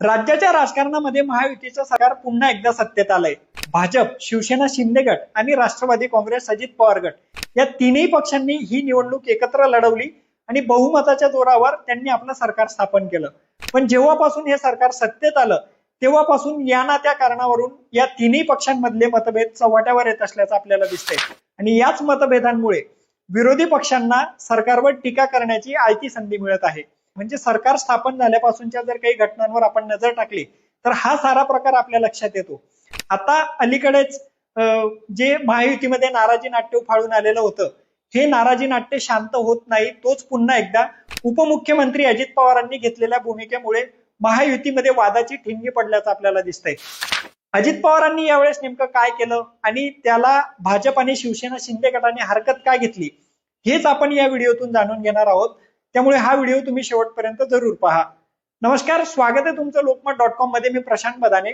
राज्याच्या राजकारणामध्ये महायुतीचं सरकार पुन्हा एकदा सत्तेत आलंय. भाजप शिवसेना शिंदे गट आणि राष्ट्रवादी काँग्रेस अजित पवार गट या तीनही पक्षांनी ही निवडणूक एकत्र लढवली आणि बहुमताच्या जोरावर त्यांनी आपलं सरकार स्थापन केलं. पण जेव्हापासून हे सरकार सत्तेत आलं तेव्हापासून या ना त्या कारणावरून या तिन्ही पक्षांमधले मतभेद चव्हाट्यावर येत असल्याचं आपल्याला दिसतंय. आणि याच मतभेदांमुळे विरोधी पक्षांना सरकारवर टीका करण्याची आयती संधी मिळत आहे. म्हणजे सरकार स्थापन झाल्यापासूनच्या जर काही घटनांवर आपण नजर टाकली तर हा सारा प्रकार आपल्या लक्षात येतो. आता अलीकडेच अं, जे महायुतीमध्ये नाराजी नाट्य उफाळून आलेलं होतं हे नाराजी नाट्य शांत होत नाही तोच पुन्हा एकदा उपमुख्यमंत्री अजित पवारांनी घेतलेल्या भूमिकेमुळे महायुतीमध्ये वादाची ठिणगी पडल्याचं आपल्याला दिसतंय. अजित पवारांनी यावेळेस नेमकं काय केलं आणि त्याला भाजप आणि शिवसेना शिंदे गटाने हरकत काय घेतली हेच आपण या व्हिडिओतून जाणून घेणार आहोत. त्यामुळे हा व्हिडिओ तुम्ही शेवटपर्यंत जरूर पहा. नमस्कार स्वागत आहे तुमचं लोकमत डॉट कॉममध्ये. मी प्रशांत बदाने.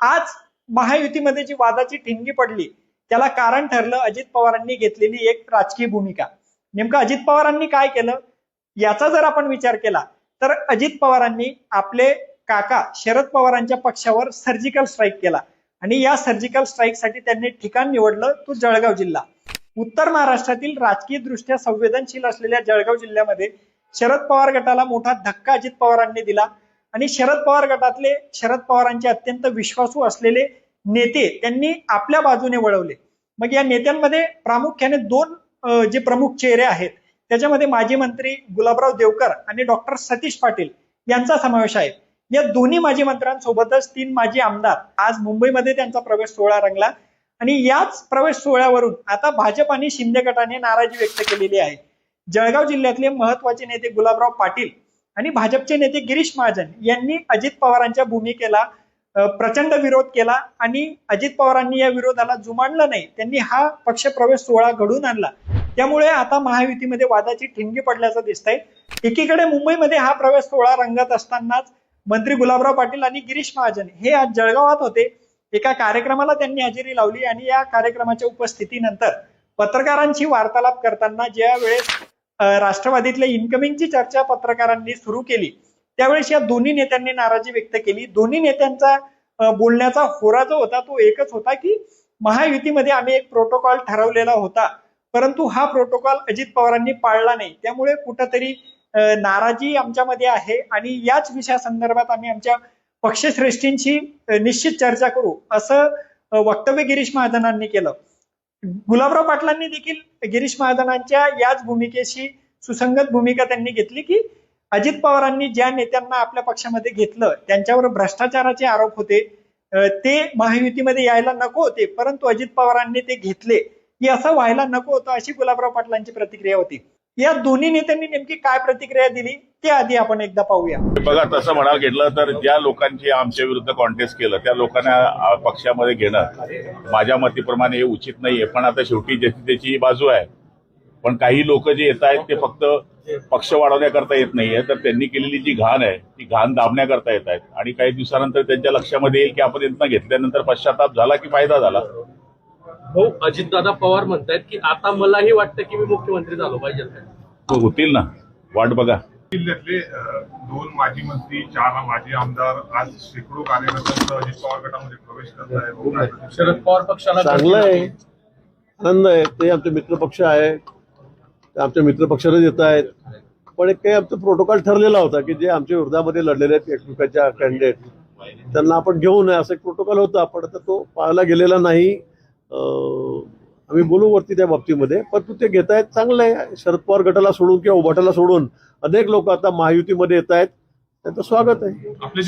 आज महायुतीमध्ये जी वादाची ठिणगी पडली त्याला कारण ठरलं अजित पवारांनी घेतलेली एक राजकीय भूमिका. नेमकं अजित पवारांनी काय केलं याचा जर आपण विचार केला तर अजित पवारांनी आपले काका शरद पवारांच्या पक्षावर सर्जिकल स्ट्राईक केला. आणि या सर्जिकल स्ट्राईकसाठी त्यांनी ठिकाण निवडलं तो जळगाव जिल्हा. उत्तर महाराष्ट्रातील राजकीय दृष्ट्या संवेदनशील असलेल्या जळगाव जिल्ह्यामध्ये शरद पवार गटाला मोठा धक्का अजित पवारांनी दिला. आणि शरद पवार गटातले शरद पवारांचे अत्यंत विश्वासू असलेले नेते त्यांनी आपल्या बाजूने वळवले. मग या नेत्यांमध्ये प्रामुख्याने दोन जे प्रमुख चेहरे आहेत त्याच्यामध्ये माजी मंत्री गुलाबराव देवकर आणि डॉक्टर सतीश पाटील यांचा समावेश आहे. या दोन्ही माजी मंत्र्यांसोबतच तीन माजी आमदार आज मुंबईमध्ये त्यांचा प्रवेश सोहळा रंगला. आणि याच प्रवेश सोहळ्यावरून आता भाजप आणि शिंदे गटाने नाराजी व्यक्त केलेली आहे. जळगाव जिल्ह्यातले महत्त्वाचे नेते गुलाबराव पाटील आणि भाजपचे नेते गिरीश महाजन यांनी अजित पवारांच्या भूमिकेला प्रचंड विरोध केला आणि अजित पवारांनी या विरोधाला जुमानलं नाही. त्यांनी हा पक्ष प्रवेश सोहळा घडून आणला. त्यामुळे आता महायुतीमध्ये वादाची ठिणगी पडल्याचं दिसतंय. एकीकडे मुंबईमध्ये हा प्रवेश सोहळा रंगत असतानाच मंत्री गुलाबराव पाटील आणि गिरीश महाजन हे आज जळगावात होते. एका कार्यक्रमाला त्यांनी हजेरी लावली आणि या कार्यक्रमाच्या उपस्थितीनंतर पत्रकारांशी वार्तालाप करताना ज्या वेळेस राष्ट्रवादीतल्या इन्कमिंगची चर्चा पत्रकारांनी सुरू केली त्यावेळेस या दोन्ही नेत्यांनी नाराजी व्यक्त केली. दोन्ही नेत्यांचा बोलण्याचा होरा जो होता तो एकच होता की महायुतीमध्ये आम्ही एक प्रोटोकॉल ठरवलेला होता. परंतु हा प्रोटोकॉल अजित पवारांनी पाळला नाही. त्यामुळे कुठंतरी नाराजी आमच्यामध्ये आहे आणि याच विषयासंदर्भात आम्ही आमच्या पक्षश्रेष्ठींशी निश्चित चर्चा करू असं वक्तव्य गिरीश महाजनांनी केलं. गुलाबराव पाटलांनी देखील गिरीश महाजनांच्या याच भूमिकेशी सुसंगत भूमिका त्यांनी घेतली की अजित पवारांनी ज्या नेत्यांना आपल्या पक्षामध्ये घेतलं त्यांच्यावर भ्रष्टाचाराचे आरोप होते ते महायुतीमध्ये यायला नको होते परंतु अजित पवारांनी ते घेतले. की असं व्हायला नको होतं अशी गुलाबराव पाटलांची प्रतिक्रिया होती. या दोन्ही नेत्यांनी नेमकी काय प्रतिक्रिया दिली ते आधी आपण एकदा पाहूया. बघा तसं म्हणायला घेतलं तर ज्या लोकांची आमच्या विरुद्ध कॉन्टेस्ट केलं त्या लोकांना पक्षामध्ये घेणं माझ्या मतीप्रमाणे हे उचित नाहीये. पण आता शेवटी ज्याची त्याची बाजू आहे. पण काही लोक जे येत आहेत ते फक्त पक्ष वाढवण्याकरता येत नाहीये. तर त्यांनी केलेली जी घाण आहे ती घाण दाबण्याकरता येत आहेत. आणि काही दिवसानंतर त्यांच्या लक्षामध्ये येईल की आपण यांना घेतल्यानंतर पश्चाताप झाला की फायदा झाला. हो अजितदादा पवार म्हणतायत की आता मलाही वाटतं की मी मुख्यमंत्री झालो पाहिजे. तो होतील ना. वाट बघा. जिल्ह्यातले अ, दोन माजी मंत्री चार माजी आमदार आज शेकडो कार्यकर्त्यांचा अजित पवार गटामध्ये प्रवेश करत आहे शरद पवार पक्षाला चांगलं आहे. आनंद आहे. ते आमचे मित्रपक्ष आहे. ते आमच्या मित्रपक्षाला येत आहेत. पण एक काही आमचा प्रोटोकॉल ठरलेला होता की जे आमच्या विरोधामध्ये लढलेले आहेत एकमेकांच्या कॅन्डिडेट त्यांना आपण घेऊ नये. असं एक प्रोटोकॉल होता. पण आता तो पाळला गेलेला नाही. आम्ही बोलू वरती त्या बाबतीमध्ये परंतु ते घेत आहेत चांगलं आहे. शरद पवार गटाला सोडून किंवा उभाटाला सोडून अनेक लोक आता महायुतीमध्ये येत आहेत त्यांचं स्वागत आहे. आपले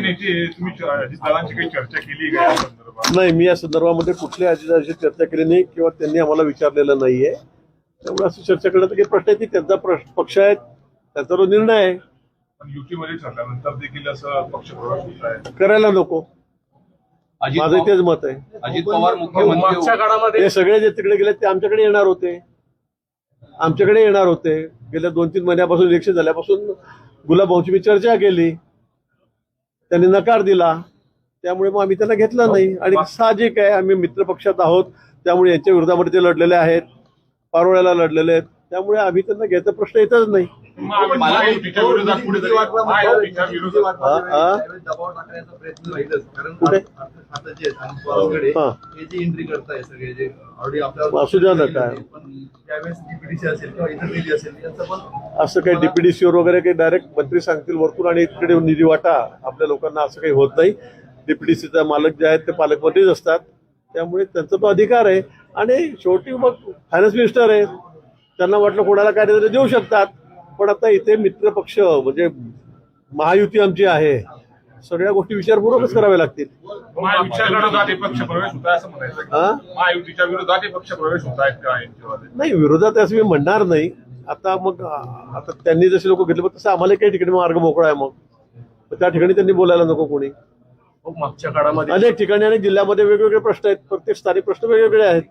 नेते तुम्ही च- अजितदादांची काही चर्चा केली का या संदर्भात? नाही मी या संदर्भामध्ये कुठल्याही अजिताशी चर्चा केली नाही किंवा त्यांनी आम्हाला विचारलेलं नाहीये. त्यामुळे असं चर्चा करण्याचा काही प्रश्न आहे ती त्यांचा पक्ष आहे त्यांचा तो निर्णय आहे. युतीमध्ये ठरल्यानंतर देखील असं पक्ष प्रवेश करायला नको. अजित माझं तेच मत आहे. अजित पवार मागच्या मुख्यमंत्री काळामध्ये ते सगळे जे तिकडे गेले ते आमच्याकडे येणार होते. आमच्याकडे येणार होते. गेल्या दोन तीन महिन्यापासून इलेक्शन झाल्यापासून गुलाबभाऊची मी चर्चा केली. त्यांनी नकार दिला. त्यामुळे मग आम्ही त्यांना घेतलं नाही. आणि साहजिक आहे आम्ही मित्रपक्षात आहोत त्यामुळे यांच्या विरोधामध्ये ते लढलेले आहेत. पारोळ्याला लढलेले आहेत. त्यामुळे आम्ही त्यांना घ्यायचा प्रश्न येतच नाही. असू द्या ना काय. असं काही डीपीडीसीवर वगैरे काही डायरेक्ट मंत्री सांगतील वरतून आणि इकडे निधी वाटा. आपल्या लोकांना असं काही होत नाही. डीपीडीसीचा मालक जे आहेत ते पालकमंत्रीच असतात. त्यामुळे त्यांचा तो अधिकार आहे. आणि शेवटी मग फायनान्स मिनिस्टर आहेत. त्यांना वाटलं कोणाला काय तरी देऊ शकतात. पण आता इथे मित्र पक्ष म्हणजे महायुती आमची आहे सगळ्या गोष्टी विचारपूर्वकच कराव्या लागतील. महायुतीच्या विरोधात पक्ष प्रवेश होत आहे असं म्हणायचं? महायुतीच्या विरोधात पक्ष प्रवेश होत आहेत का यांच्यामध्ये? नाही विरोधात असं मी म्हणणार नाही. आता मग आता त्यांनी जसे लोक घेतले तसं आम्हाला काही ठिकाणी मार्ग मोकळा आहे मग. त्या ठिकाणी त्यांनी बोलायला नको कोणी. मागच्या काळामध्ये अनेक ठिकाणी अनेक जिल्ह्यामध्ये वेगवेगळे प्रश्न आहेत. प्रत्येक स्थानिक प्रश्न वेगवेगळे आहेत.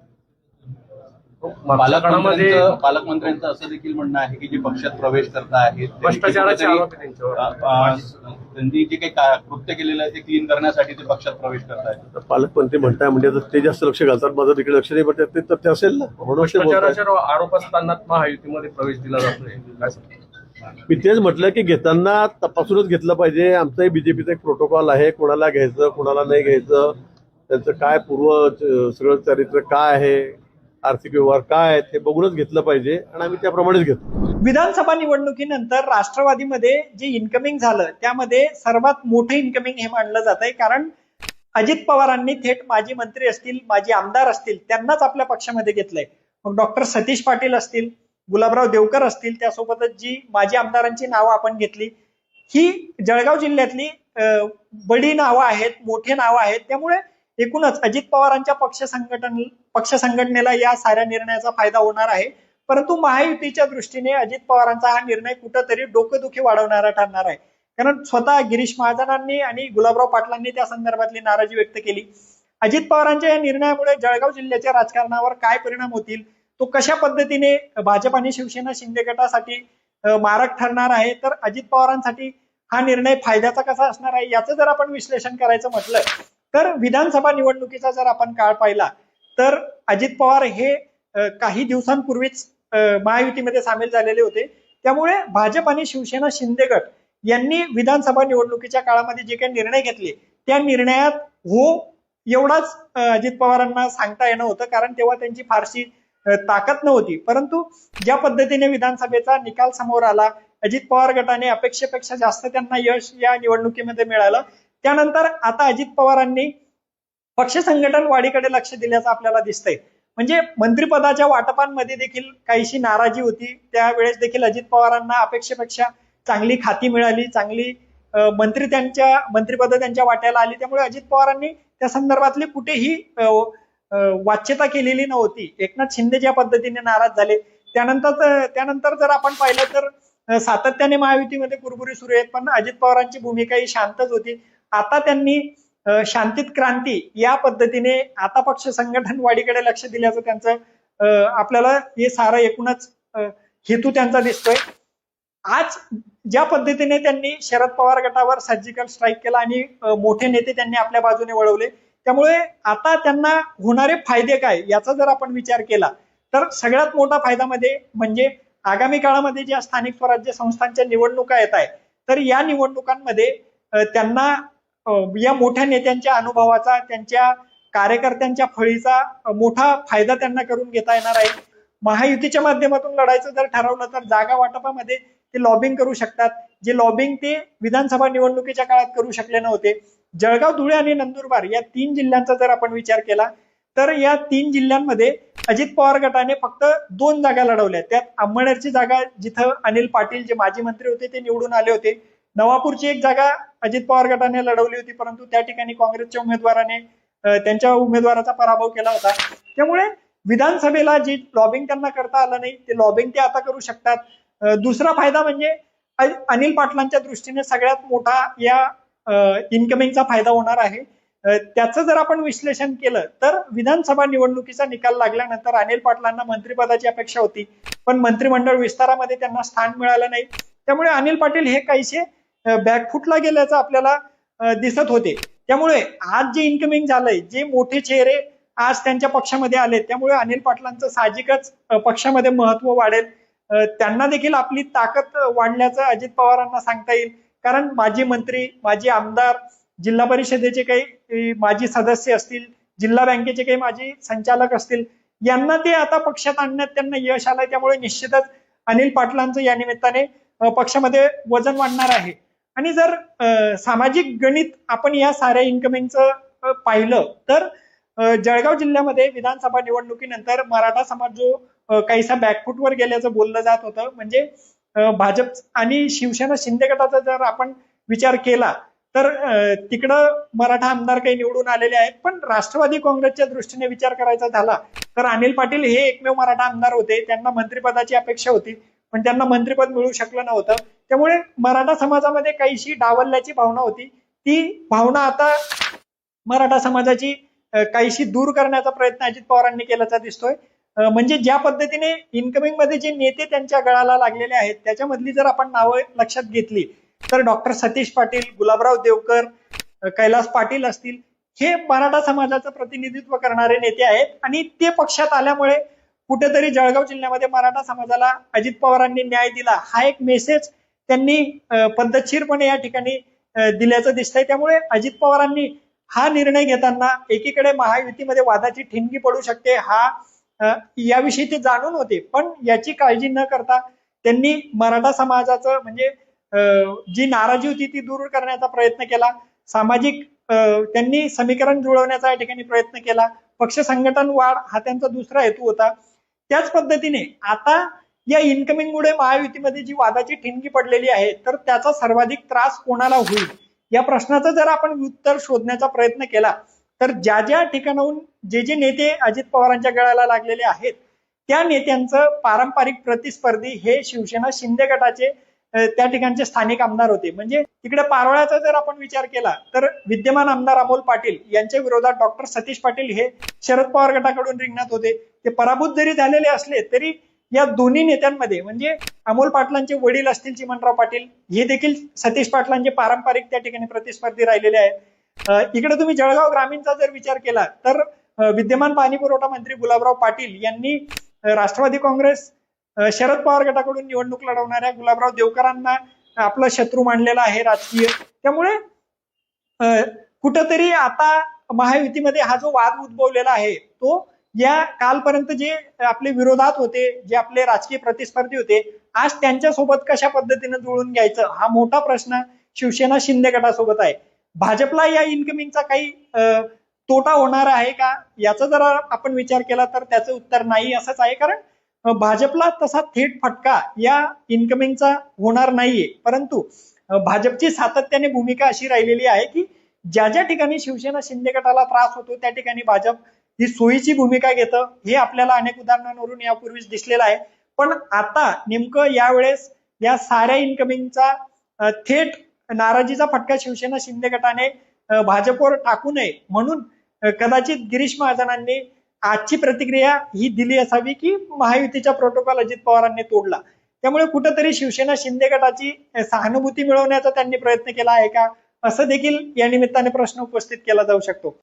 काळामध्ये पालकमंत्र्यांचं पालकमंत्र्यांचं असं देखील म्हणणं आहे की जे पक्षात प्रवेश करत आहेत त्यांनी भ्रष्टाचाराचे कुठेतरी, आरोप आहे त्यांच्यावर. अ, अ, त्यांनी जे काही का- कृत्य केलेलं आहे ते क्लीन करण्यासाठी ते पक्षात प्रवेश करत आहेत पालकमंत्री म्हणताय म्हणजे ते जास्त लक्ष घालतात माझं तिकडे लक्ष नाही पण ते तथ्य असेल ना. म्हणून आरोप असताना महायुतीमध्ये प्रवेश दिला जात नाही? मी तेच म्हटलं की घेताना तपासूनच घेतलं पाहिजे. आमचाही बीजेपीचा एक प्रोटोकॉल आहे कोणाला घ्यायचं कोणाला नाही घ्यायचं त्यांचं काय पूर्व सगळं चरित्र काय आहे आर्थिक व्यवहार काय आहेत हे बघूनच घेतलं पाहिजे आणि आम्ही त्याप्रमाणेच घेतो. विधानसभा निवडणुकीनंतर राष्ट्रवादीमध्ये जे इन्कमिंग झालं त्यामध्ये सर्वात मोठं इन्कमिंग हे मानलं जात आहे कारण अजित पवारांनी थेट माजी मंत्री असतील माजी आमदार असतील त्यांनाच आपल्या पक्षामध्ये घेतलंय. मग डॉक्टर सतीश पाटील असतील गुलाबराव देवकर असतील त्यासोबतच जी माजी आमदारांची नावं आपण घेतली ही जळगाव जिल्ह्यातली बडी नावं आहेत मोठी नावं आहेत त्यामुळे एकूणच अजित पवारांच्या पक्ष संघटन पक्ष संघटनेला या साऱ्या निर्णयाचा फायदा होणार आहे. परंतु महायुतीच्या दृष्टीने अजित पवारांचा हा निर्णय कुठंतरी डोकेदुखी वाढवणारा ठरणार आहे. कारण स्वतः गिरीश महाजनांनी आणि गुलाबराव पाटलांनी त्या संदर्भातली नाराजी व्यक्त केली. अजित पवारांच्या या निर्णयामुळे जळगाव जिल्ह्याच्या राजकारणावर काय परिणाम होतील? तो कशा पद्धतीने भाजप आणि शिवसेना शिंदे गटासाठी मारक ठरणार आहे? तर अजित पवारांसाठी हा निर्णय फायद्याचा कसा असणार आहे? याचं जर आपण विश्लेषण करायचं म्हटलं तर विधानसभा निवडणुकीचा जर आपण काळ पाहिला तर अजित पवार हे काही दिवसांपूर्वीच महायुतीमध्ये सामील झालेले होते. त्यामुळे भाजप आणि शिवसेना शिंदे गट यांनी विधानसभा निवडणुकीच्या काळामध्ये जे काही निर्णय घेतले त्या निर्णयात हो एवढाच अजित पवारांना सांगता येणं होतं. कारण तेव्हा त्यांची फारशी ताकद नव्हती. परंतु ज्या पद्धतीने विधानसभेचा निकाल समोर आला अजित पवार गटाने अपेक्षेपेक्षा जास्त त्यांना यश या निवडणुकीमध्ये मिळालं. त्यानंतर आता अजित पवारांनी पक्ष संघटन वाढीकडे लक्ष दिल्याचं आपल्याला दिसतंय. म्हणजे मंत्रिपदाच्या वाटपांमध्ये देखील काहीशी नाराजी होती. त्यावेळेस देखील अजित पवारांना अपेक्षेपेक्षा चांगली खाती मिळाली. चांगली मंत्री त्यांच्या मंत्रिपद त्यांच्या वाट्याला आली. त्यामुळे अजित पवारांनी त्या संदर्भातली कुठेही वाच्यता केलेली नव्हती. एकनाथ शिंदे ज्या पद्धतीने नाराज झाले. त्यानंतर त्यानंतर जर आपण पाहिलं तर सातत्याने महायुतीमध्ये कुरबुरी सुरू आहेत. पण अजित पवारांची भूमिका ही शांतच होती. आता त्यांनी शांतीत क्रांती या पद्धतीने आता पक्ष संघटन वाढीकडे लक्ष दिल्याचं त्यांचं आपल्याला हे सारं एकूणच हेतू त्यांचा दिसतोय. आज ज्या पद्धतीने त्यांनी शरद पवार गटावर सर्जिकल स्ट्राईक केला आणि मोठे नेते त्यांनी आपल्या बाजूने वळवले त्यामुळे आता त्यांना होणारे फायदे काय याचा जर आपण विचार केला तर सगळ्यात मोठा फायदा मध्ये म्हणजे आगामी काळामध्ये ज्या स्थानिक स्वराज्य संस्थांच्या निवडणुका येत आहेत तर या निवडणुकांमध्ये त्यांना या मोठ्या नेत्यांच्या अनुभवाचा त्यांच्या कार्यकर्त्यांच्या फळीचा मोठा फायदा त्यांना करून घेता येणार आहे. महायुतीच्या माध्यमातून लढायचं जर ठरवलं तर जागा वाटपामध्ये ते लॉबिंग करू शकतात. जे लॉबिंग ते विधानसभा निवडणुकीच्या काळात करू शकले नव्हते. जळगाव धुळे आणि नंदुरबार या तीन जिल्ह्यांचा जर आपण विचार केला तर या तीन जिल्ह्यांमध्ये अजित पवार गटाने फक्त दोन जागा लढवल्या. त्यात आंबणेरची जागा जिथं अनिल पाटील जे माजी मंत्री होते ते निवडून आले होते. नवापूरची एक जागा अजित पवार गटाने लढवली होती परंतु त्या ठिकाणी काँग्रेसच्या उमेदवाराने त्यांच्या उमेदवाराचा पराभव केला होता. त्यामुळे विधानसभेला जी लॉबिंग त्यांना करता आलं नाही ते लॉबिंग ते आता करू शकतात. दुसरा फायदा म्हणजे अनिल पाटलांच्या दृष्टीने सगळ्यात मोठा या इन्कमिंगचा फायदा होणार आहे. त्याचं जर आपण विश्लेषण केलं तर विधानसभा निवडणुकीचा निकाल लागल्यानंतर अनिल पाटलांना मंत्रिपदाची अपेक्षा होती. पण मंत्रिमंडळ विस्तारामध्ये त्यांना स्थान मिळालं नाही. त्यामुळे अनिल पाटील हे काहीसे बॅकफुटला गेल्याचं आपल्याला दिसत होते. त्यामुळे आज जे इन्कमिंग झालंय जे मोठे चेहरे आज त्यांच्या पक्षामध्ये आले त्यामुळे अनिल पाटलांचं साहजिकच पक्षामध्ये महत्त्व वाढेल. त्यांना देखील आपली ताकद वाढल्याचं अजित पवारांना सांगता येईल. कारण माजी मंत्री माजी आमदार जिल्हा परिषदेचे काही माजी सदस्य असतील जिल्हा बँकेचे काही माजी संचालक असतील यांना ते आता पक्षात आणण्यात त्यांना यश आलंय. त्यामुळे निश्चितच अनिल पाटलांचं या निमित्ताने पक्षामध्ये वजन वाढणार आहे. आणि जर सामाजिक गणित आपण या साऱ्या इन्कमिंगचं पाहिलं तर जळगाव जिल्ह्यामध्ये विधानसभा निवडणुकीनंतर मराठा समाज जो काहीसा बॅकफुटवर गेल्याचं बोललं जात होतं म्हणजे भाजप आणि शिवसेना शिंदे गटाचा जर आपण विचार केला तर तिकडं मराठा आमदार काही निवडून आलेले आहेत पण राष्ट्रवादी काँग्रेसच्या दृष्टीने विचार करायचा झाला तर अनिल पाटील हे एकमेव मराठा आमदार होते त्यांना मंत्रिपदाची अपेक्षा होती पण त्यांना मंत्रिपद मिळू शकलं नव्हतं त्यामुळे मराठा समाजामध्ये काहीशी डावलल्याची भावना होती. ती भावना आता मराठा समाजाची काहीशी दूर करण्याचा प्रयत्न अजित पवारांनी केल्याचा दिसतोय. म्हणजे ज्या पद्धतीने इन्कमिंगमध्ये जे नेते त्यांच्या गळाला लागलेले आहेत त्याच्यामधली जर आपण नावं लक्षात घेतली तर डॉक्टर सतीश पाटील गुलाबराव देवकर कैलास पाटील असतील हे मराठा समाजाचं प्रतिनिधित्व करणारे नेते आहेत. आणि ते पक्षात आल्यामुळे कुठेतरी जळगाव जिल्ह्यामध्ये मराठा समाजाला अजित पवारांनी न्याय दिला. हा एक मेसेज त्यांनी पद्धतशीरपणे या ठिकाणी दिल्याचं दिसतंय. त्यामुळे अजित पवारांनी हा निर्णय घेताना एकीकडे महायुतीमध्ये वादाची ठिणगी पडू शकते हा याविषयी ते जाणून होते. पण याची काळजी न करता त्यांनी मराठा समाजाचं म्हणजे जी नाराजी होती ती दूर करण्याचा प्रयत्न केला. सामाजिक त्यांनी समीकरण जुळवण्याचा या ठिकाणी प्रयत्न केला. पक्ष संघटन वाढ हा त्यांचा दुसरा हेतू होता. त्याच पद्धतीने आता या इन्कमिंगमुळे महायुतीमध्ये जी वादाची ठिणगी पडलेली आहे तर त्याचा सर्वाधिक त्रास कोणाला होईल? या प्रश्नाचं जर आपण उत्तर शोधण्याचा प्रयत्न केला तर ज्या ज्या ठिकाणाहून जे जे नेते अजित पवारांच्या गळाला लागलेले आहेत त्या नेत्यांचं पारंपरिक प्रतिस्पर्धी हे शिवसेना शिंदे गटाचे त्या ठिकाणचे स्थानिक आमदार होते. म्हणजे तिकडे पारोळ्याचा जर आपण विचार केला तर विद्यमान आमदार अमोल पाटील यांच्या विरोधात डॉक्टर सतीश पाटील हे शरद पवार गटाकडून रिंगणात होते. ते पराभूत जरी झालेले असले तरी या दोन्ही नेत्यांमध्ये म्हणजे अमोल पाटलांचे वडील असतील चिमणराव पाटील हे देखील सतीश पाटलांचे पारंपरिक त्या ठिकाणी प्रतिस्पर्धी राहिलेले आहेत. इकडे तुम्ही जळगाव ग्रामीणचा जर विचार केला तर विद्यमान पाणी पुरवठा मंत्री गुलाबराव पाटील यांनी राष्ट्रवादी काँग्रेस शरद पवार गटाकडून निवडणूक लढवणाऱ्या गुलाबराव देवकरांना आपला शत्रू मानलेला आहे राजकीय. त्यामुळे कुठंतरी आता महायुतीमध्ये हा जो वाद उद्भवलेला आहे तो या कालपर्यंत जे आपले विरोधात होते जे आपले राजकीय प्रतिस्पर्धी होते आज त्यांच्यासोबत कशा पद्धतीने जुळून घ्यायचं हा मोठा प्रश्न शिवसेना शिंदे गटासोबत आहे. भाजपला या इन्कमिंगचा काही तोटा होणार आहे का? याचा जर आपण विचार केला तर त्याचं उत्तर नाही असंच आहे. कारण भाजपला तसा थेट फटका या इन्कमिंगचा होणार नाहीये. परंतु भाजपची सातत्याने भूमिका अशी राहिलेली आहे की ज्या ज्या ठिकाणी शिवसेना शिंदे गटाला त्रास होतो त्या ठिकाणी भाजप ही सोयीची भूमिका घेतं. हे आपल्याला अनेक उदाहरणांवरून यापूर्वीच दिसलेलं आहे. पण आता नेमकं यावेळेस या साऱ्या इन्कमिंगचा थेट नाराजीचा फटका शिवसेना शिंदे गटाने भाजपवर टाकू नये म्हणून कदाचित गिरीश महाजनांनी आजची प्रतिक्रिया ही दिली असावी की महायुतीचा प्रोटोकॉल अजित पवारांनी तोडला. त्यामुळे कुठंतरी शिवसेना शिंदे गटाची सहानुभूती मिळवण्याचा त्यांनी प्रयत्न केला आहे का? असं देखील या निमित्ताने प्रश्न उपस्थित केला जाऊ शकतो.